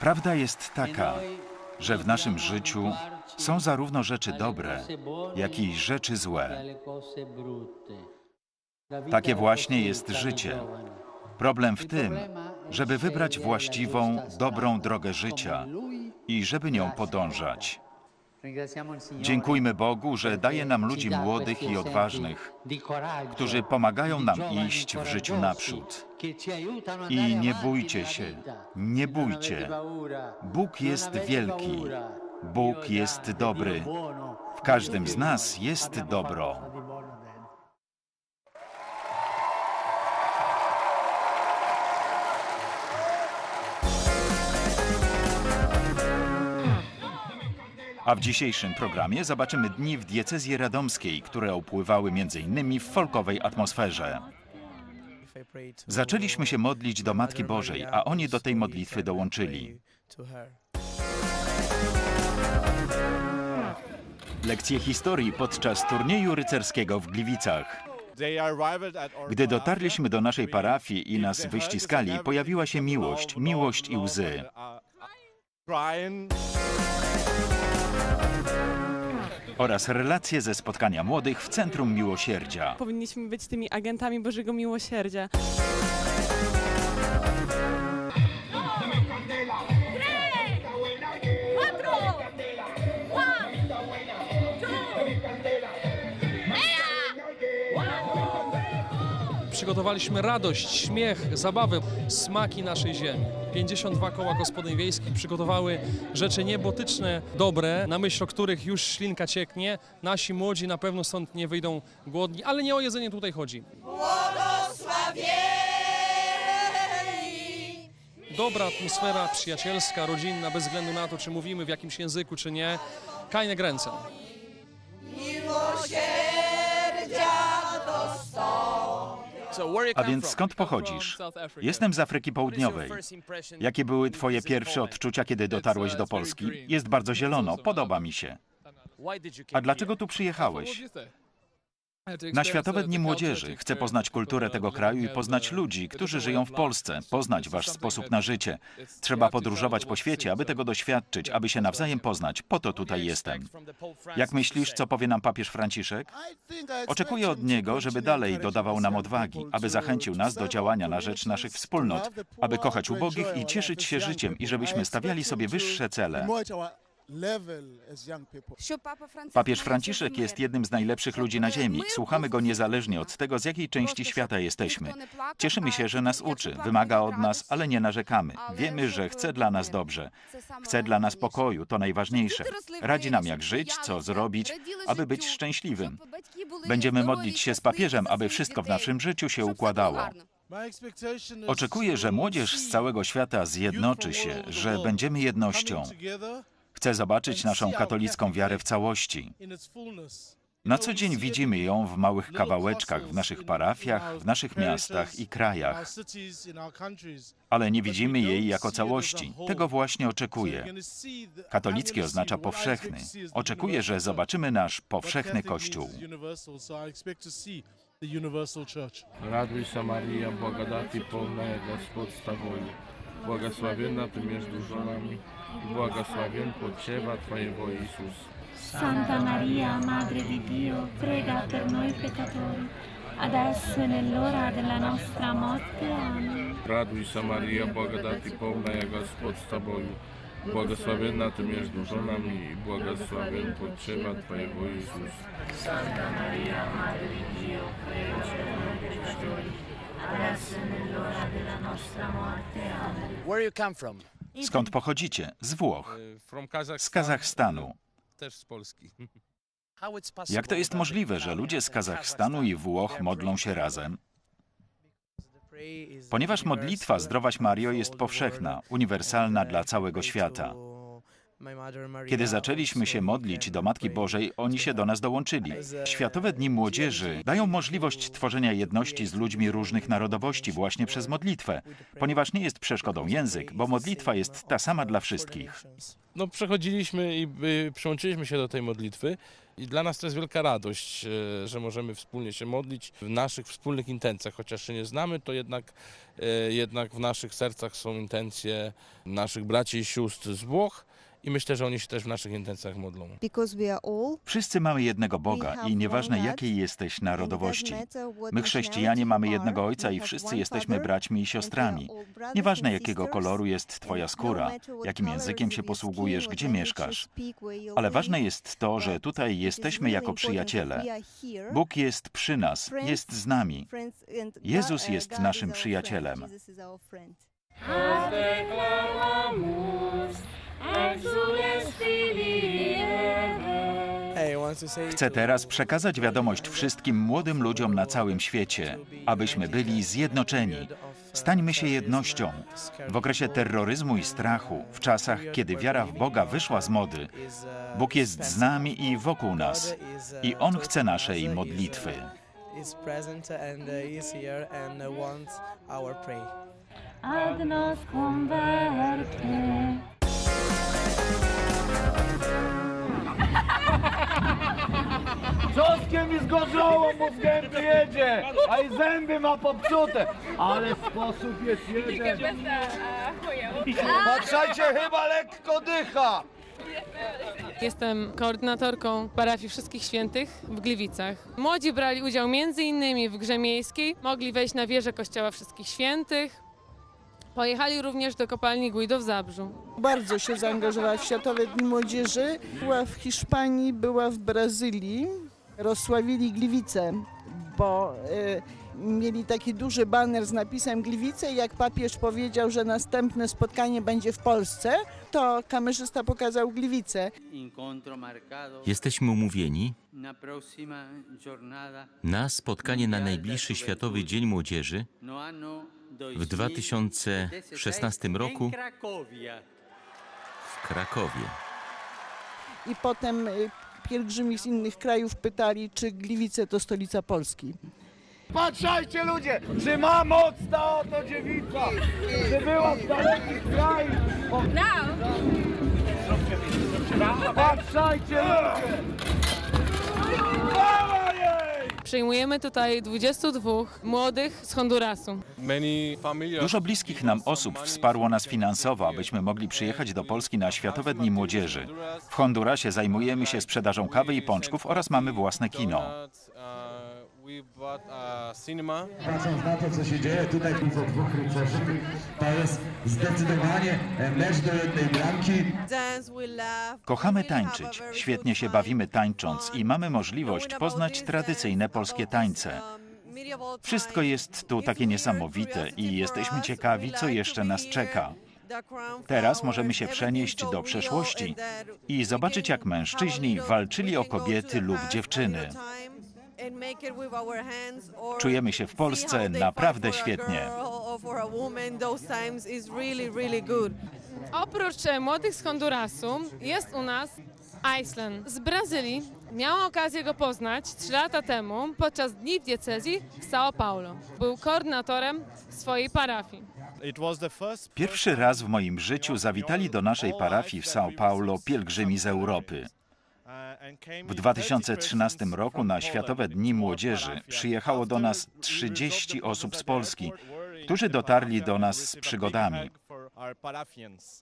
Prawda jest taka, że w naszym życiu są zarówno rzeczy dobre, jak i rzeczy złe. Takie właśnie jest życie. Problem w tym, żeby wybrać właściwą, dobrą drogę życia i żeby nią podążać. Dziękujmy Bogu, że daje nam ludzi młodych i odważnych, którzy pomagają nam iść w życiu naprzód. I nie bójcie się, nie bójcie. Bóg jest wielki. Bóg jest dobry. W każdym Dio z nas jest dobro. A w dzisiejszym programie zobaczymy dni w diecezji radomskiej, które upływały m.in. w folkowej atmosferze. Zaczęliśmy się modlić do Matki Bożej, a oni do tej modlitwy dołączyli. Lekcje historii podczas turnieju rycerskiego w Gliwicach. Gdy dotarliśmy do naszej parafii i nas wyściskali, pojawiła się miłość, miłość i łzy. Oraz relacje ze spotkania młodych w Centrum Miłosierdzia. Powinniśmy być tymi agentami Bożego Miłosierdzia. Przygotowaliśmy radość, śmiech, zabawę, smaki naszej ziemi. 52 koła gospodyń wiejskich przygotowały rzeczy niebotyczne, dobre, na myśl o których już ślinka cieknie. Nasi młodzi na pewno stąd nie wyjdą głodni, ale nie o jedzenie tutaj chodzi. Dobra atmosfera przyjacielska, rodzinna, bez względu na to, czy mówimy w jakimś języku, czy nie. Kajne gręce. A więc skąd pochodzisz? Jestem z Afryki Południowej. Jakie były twoje pierwsze odczucia, kiedy dotarłeś do Polski? Jest bardzo zielono, podoba mi się. A dlaczego tu przyjechałeś? Na Światowe Dni Młodzieży chcę poznać kulturę tego kraju i poznać ludzi, którzy żyją w Polsce, poznać wasz sposób na życie. Trzeba podróżować po świecie, aby tego doświadczyć, aby się nawzajem poznać. Po to tutaj jestem. Jak myślisz, co powie nam papież Franciszek? Oczekuję od niego, żeby dalej dodawał nam odwagi, aby zachęcił nas do działania na rzecz naszych wspólnot, aby kochać ubogich i cieszyć się życiem i żebyśmy stawiali sobie wyższe cele. Papież Franciszek jest jednym z najlepszych ludzi na Ziemi. Słuchamy go niezależnie od tego, z jakiej części świata jesteśmy. Cieszymy się, że nas uczy, wymaga od nas, ale nie narzekamy. Wiemy, że chce dla nas dobrze. Chce dla nas pokoju, to najważniejsze. Radzi nam, jak żyć, co zrobić, aby być szczęśliwym. Będziemy modlić się z papieżem, aby wszystko w naszym życiu się układało. Oczekuję, że młodzież z całego świata zjednoczy się, że będziemy jednością. Chce zobaczyć naszą katolicką wiarę w całości. Na co dzień widzimy ją w małych kawałeczkach, w naszych parafiach, w naszych miastach i krajach, ale nie widzimy jej jako całości. Tego właśnie oczekuję. Katolicki oznacza powszechny. Oczekuję, że zobaczymy nasz powszechny Kościół. Raduj się Maria, błagodati pełna Gospod z Tobą. Błogosławiona Ty między żonami błogosławiony potrzeba Santa Maria, Madre di Dio, prega per noi peccatori, adesso e nell'ora della nostra morte. Amen. Santa Maria, Madre di Dio, prega per noi peccatori, adesso e nell'ora della nostra morte. Amen. Where you come from? Skąd pochodzicie? Z Włoch, From z Kazachstanu. Też z Polski. Jak to jest możliwe, że ludzie z Kazachstanu i Włoch modlą się razem? Ponieważ modlitwa Zdrowaś Mario jest powszechna, uniwersalna dla całego świata. Kiedy zaczęliśmy się modlić do Matki Bożej, oni się do nas dołączyli. Światowe Dni Młodzieży dają możliwość tworzenia jedności z ludźmi różnych narodowości właśnie przez modlitwę, ponieważ nie jest przeszkodą język, bo modlitwa jest ta sama dla wszystkich. No przechodziliśmy i y, przyłączyliśmy się do tej modlitwy i dla nas to jest wielka radość, e, że możemy wspólnie się modlić w naszych wspólnych intencjach, chociaż się nie znamy, to jednak, e, jednak w naszych sercach są intencje naszych braci i sióstr z Włoch i myślę, że oni się też w naszych intencjach modlą. Wszyscy mamy jednego Boga i nieważne jakiej jesteś narodowości. My chrześcijanie mamy jednego Ojca i wszyscy jesteśmy braćmi i siostrami. Nieważne jakiego koloru jest twoja skóra, jakim językiem się posługujesz, gdzie mieszkasz. Ale ważne jest to, że tutaj jesteśmy jako przyjaciele. Bóg jest przy nas, jest z nami. Jezus jest naszym przyjacielem. Chcę teraz przekazać wiadomość wszystkim młodym ludziom na całym świecie, abyśmy byli zjednoczeni. Stańmy się jednością. W okresie terroryzmu i strachu, w czasach, kiedy wiara w Boga wyszła z mody, Bóg jest z nami i wokół nas. I On chce naszej modlitwy. Czosnkiem mi zgorzało, mu z gęby jedzie, a i zęby ma popsute. Ale sposób jest jeden. Patrzajcie, chyba lekko dycha. Jestem koordynatorką parafii Wszystkich Świętych w Gliwicach. Młodzi brali udział m.in. w grze miejskiej, mogli wejść na wieżę Kościoła Wszystkich Świętych. Pojechali również do kopalni Guido w Zabrzu. Bardzo się zaangażowała w Światowe Dni Młodzieży. Była w Hiszpanii, była w Brazylii. Rozsławili Gliwice, bo y, mieli taki duży baner z napisem Gliwice i jak papież powiedział, że następne spotkanie będzie w Polsce, to kamerzysta pokazał Gliwice. Jesteśmy umówieni na spotkanie na najbliższy Światowy Dzień Młodzieży no w 2016 roku w Krakowie. I potem y, pielgrzymi z innych krajów pytali, czy Gliwice to stolica Polski. Patrzajcie ludzie, czy ma moc ta oto dziewica, czy była w dalekich krajach. O, Patrzajcie ludzie. Przyjmujemy tutaj 22 młodych z Hondurasu. Dużo bliskich nam osób wsparło nas finansowo, abyśmy mogli przyjechać do Polski na Światowe Dni Młodzieży. W Hondurasie zajmujemy się sprzedażą kawy i pączków oraz mamy własne kino. Patrząc na to, co się dzieje tutaj, widzę dwóch rycerzy. To jest zdecydowanie mecz do jednej bramki. Kochamy tańczyć, świetnie się bawimy tańcząc i mamy możliwość poznać tradycyjne polskie tańce. Wszystko jest tu takie niesamowite i jesteśmy ciekawi, co jeszcze nas czeka. Teraz możemy się przenieść do przeszłości i zobaczyć, jak mężczyźni walczyli o kobiety lub dziewczyny. Czujemy się w Polsce naprawdę świetnie. Oprócz e, młodych z Hondurasu jest u nas Iceland z Brazylii. Miałam okazję go poznać 3 lata temu podczas Dni Diecezji w São Paulo. Był koordynatorem swojej parafii. Pierwszy raz w moim życiu zawitali do naszej parafii w São Paulo pielgrzymi z Europy. W 2013 roku na Światowe Dni Młodzieży przyjechało do nas 30 osób z Polski, którzy dotarli do nas z przygodami.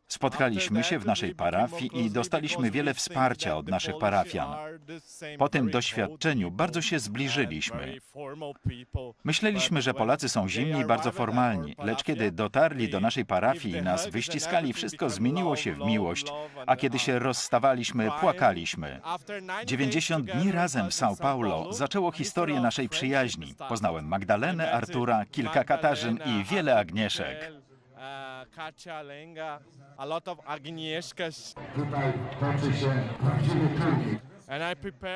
Spotkaliśmy się w naszej parafii i dostaliśmy wiele wsparcia od naszych parafian. Po tym doświadczeniu bardzo się zbliżyliśmy. Myśleliśmy, że Polacy są zimni i bardzo formalni, lecz kiedy dotarli do naszej parafii i nas wyściskali, wszystko zmieniło się w miłość, a kiedy się rozstawaliśmy, płakaliśmy. 90 dni razem w São Paulo zaczęło historię naszej przyjaźni. Poznałem Magdalenę, Artura, kilka Katarzyn i wiele Agnieszek. Kacia, Lenga, a lot of Agnieszkas. Tutaj toczy się prawdziwy turniej.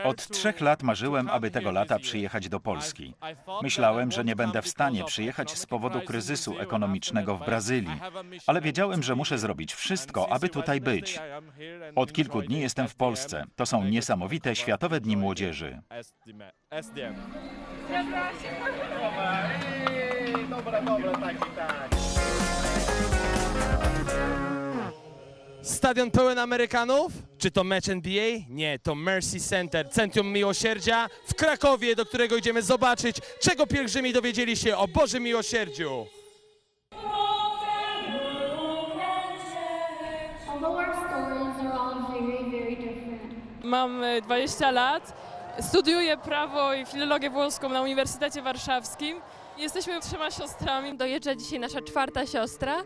Od trzech lat marzyłem, aby tego lata przyjechać do Polski. Myślałem, że nie będę w stanie przyjechać z powodu kryzysu ekonomicznego w Brazylii, ale wiedziałem, że muszę zrobić wszystko, aby tutaj być. Od kilku dni jestem w Polsce. To są niesamowite Światowe Dni Młodzieży. Stadion pełen Amerykanów? Czy to mecz NBA? Nie, to Mercy Center, Centrum Miłosierdzia w Krakowie, do którego idziemy zobaczyć, czego pielgrzymi dowiedzieli się o Bożym Miłosierdziu. Mam e, 20 lat, studiuję prawo i filologię włoską na Uniwersytecie Warszawskim. Jesteśmy trzema siostrami. Dojeżdża dzisiaj nasza czwarta siostra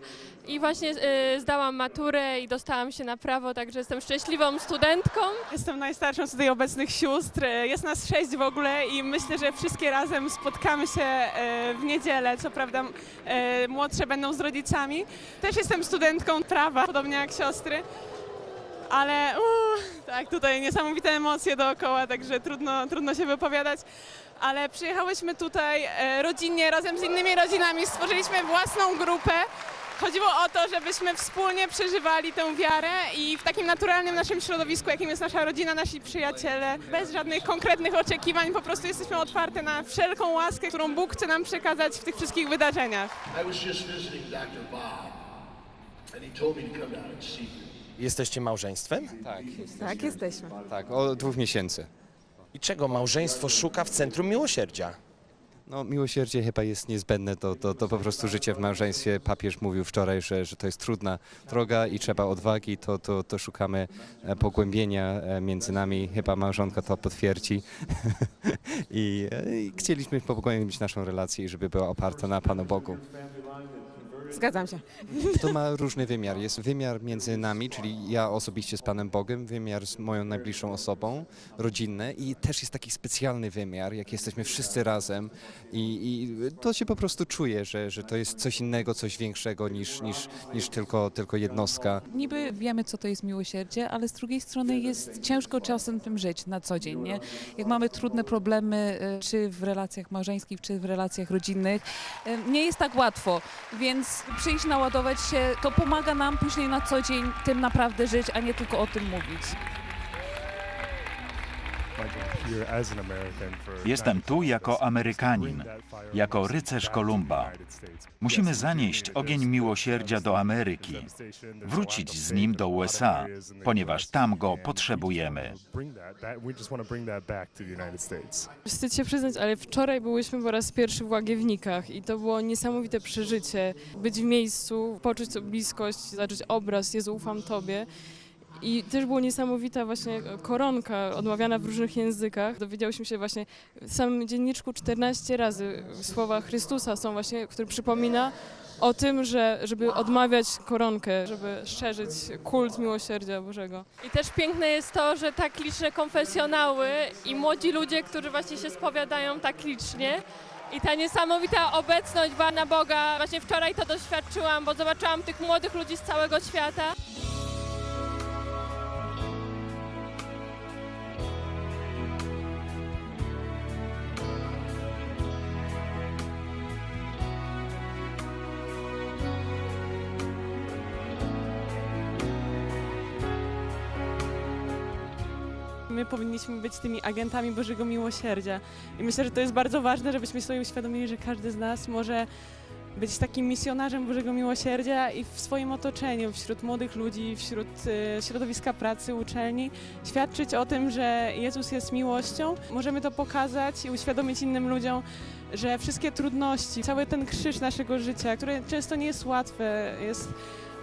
i właśnie y, zdałam maturę i dostałam się na prawo, także jestem szczęśliwą studentką. Jestem najstarszą z tutaj obecnych sióstr. Jest nas sześć w ogóle i myślę, że wszystkie razem spotkamy się e, w niedzielę. Co prawda e, młodsze będą z rodzicami. Też jestem studentką prawa, podobnie jak siostry. Ale tak, tutaj niesamowite emocje dookoła, także trudno, trudno się wypowiadać. Ale przyjechałyśmy tutaj e, rodzinnie, razem z innymi rodzinami, stworzyliśmy własną grupę. Chodziło o to, żebyśmy wspólnie przeżywali tę wiarę i w takim naturalnym naszym środowisku, jakim jest nasza rodzina, nasi przyjaciele, bez żadnych konkretnych oczekiwań, po prostu jesteśmy otwarte na wszelką łaskę, którą Bóg chce nam przekazać w tych wszystkich wydarzeniach. Jesteście małżeństwem? Tak, Tak, jesteśmy. tak, od dwóch miesięcy. I czego małżeństwo szuka w Centrum Miłosierdzia? No, miłosierdzie chyba jest niezbędne, to, to, to po prostu życie w małżeństwie. Papież mówił wczoraj, że, że to jest trudna droga i trzeba odwagi, to, to, to szukamy e, pogłębienia e, między nami. Chyba małżonka to potwierdzi. I, e, I chcieliśmy pogłębić naszą relację, żeby była oparta na Panu Bogu. Zgadzam się. To ma różny wymiar. Jest wymiar między nami, czyli ja osobiście z Panem Bogiem, wymiar z moją najbliższą osobą, rodzinny i też jest taki specjalny wymiar, jak jesteśmy wszyscy razem i, i to się po prostu czuje, że, że to jest coś innego, coś większego niż, niż, niż tylko, tylko jednostka. Niby wiemy, co to jest miłosierdzie, ale z drugiej strony jest ciężko czasem tym żyć na co dzień. Nie? Jak mamy trudne problemy, y, czy w relacjach małżeńskich, czy w relacjach rodzinnych, y, nie jest tak łatwo, więc przyjść, naładować się, to pomaga nam później na co dzień tym naprawdę żyć, a nie tylko o tym mówić. Jestem tu jako Amerykanin, jako rycerz Kolumba. Musimy zanieść ogień miłosierdzia do Ameryki, wrócić z nim do USA, ponieważ tam go potrzebujemy. Wstyd się przyznać, ale wczoraj byłyśmy po raz pierwszy w Łagiewnikach i to było niesamowite przeżycie. Być w miejscu, poczuć bliskość, zacząć obraz, Jezu, ufam Tobie. I też była niesamowita właśnie koronka odmawiana w różnych językach. Dowiedziałyśmy się właśnie w samym dzienniczku 14 razy słowa Chrystusa są właśnie, który przypomina o tym, że żeby odmawiać koronkę, żeby szerzyć kult miłosierdzia Bożego. I też piękne jest to, że tak liczne konfesjonały i młodzi ludzie, którzy właśnie się spowiadają tak licznie. I ta niesamowita obecność Pana Boga, właśnie wczoraj to doświadczyłam, bo zobaczyłam tych młodych ludzi z całego świata. My powinniśmy być tymi agentami Bożego Miłosierdzia. I myślę, że to jest bardzo ważne, żebyśmy sobie uświadomili, że każdy z nas może być takim misjonarzem Bożego Miłosierdzia i w swoim otoczeniu, wśród młodych ludzi, wśród e, środowiska pracy, uczelni, świadczyć o tym, że Jezus jest miłością. Możemy to pokazać i uświadomić innym ludziom, że wszystkie trudności, cały ten krzyż naszego życia, które często nie jest łatwe, jest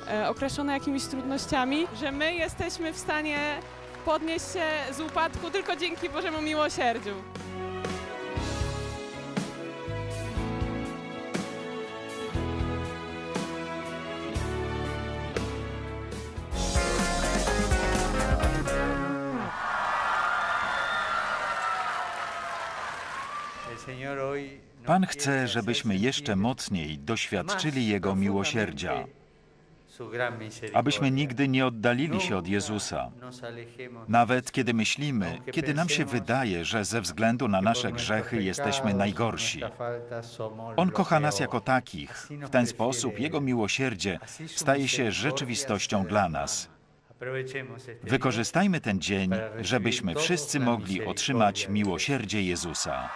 e, okraszone jakimiś trudnościami, że my jesteśmy w stanie podnieść się z upadku tylko dzięki Bożemu miłosierdziu. Pan chce, żebyśmy jeszcze mocniej doświadczyli Jego miłosierdzia. Abyśmy nigdy nie oddalili się od Jezusa. Nawet kiedy myślimy, kiedy nam się wydaje, że ze względu na nasze grzechy jesteśmy najgorsi. On kocha nas jako takich. W ten sposób Jego miłosierdzie staje się rzeczywistością dla nas. Wykorzystajmy ten dzień, żebyśmy wszyscy mogli otrzymać miłosierdzie Jezusa.